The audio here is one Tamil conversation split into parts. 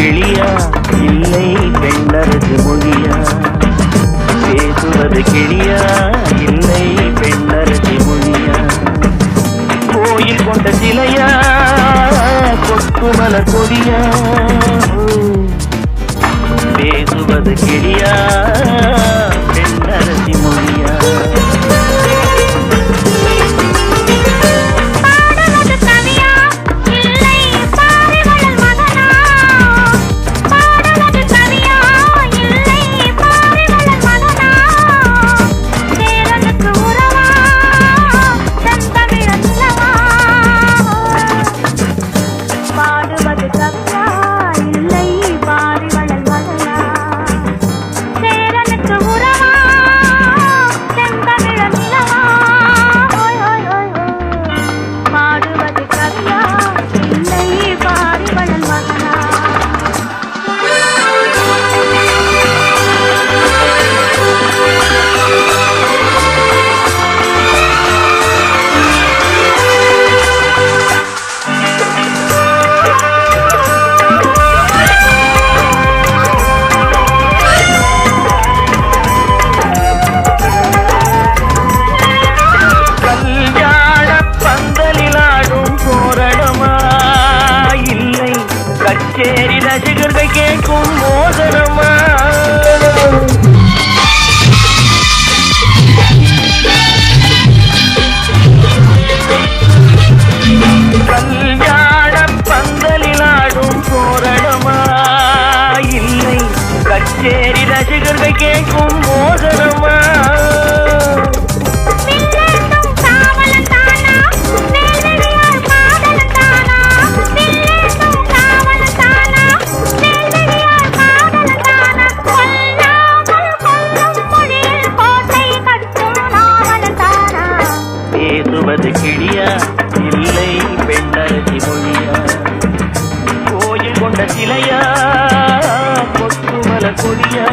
கிளியா? இல்லை பெண்ணரசு மொழியா? பேசுவது கிளியா? இல்லை பெண்ணரசி மொழியா? கோயில் கொண்ட சிலையா? கொக்குமல கொடியா பேசுவது கிளியா? கேட்கும் மோசனமா கல்யாண பந்தலிலாடும் போரணமா இல்லை கச்சேரி ரசிகர்கள் கேட்கும் கிளியா இல்லை பெண்ணரசி மொழியா? கோயில் கொண்ட சிலையா? கொட்டுமல கொடியா?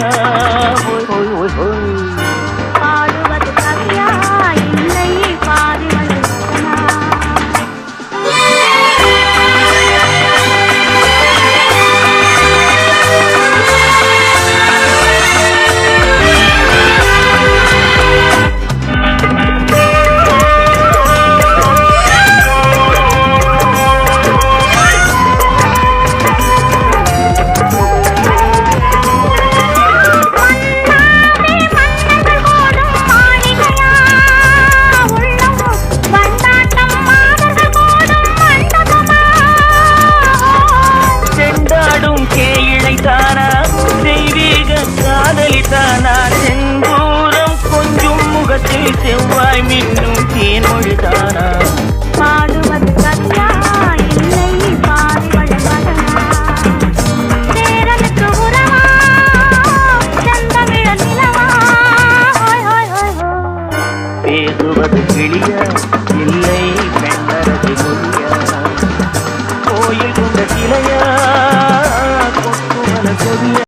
தேன் மொழிதானா? பாடுவது கத்தா இல்லை பாடி பேசுவது கிளிய இல்லை பெண்ணரசி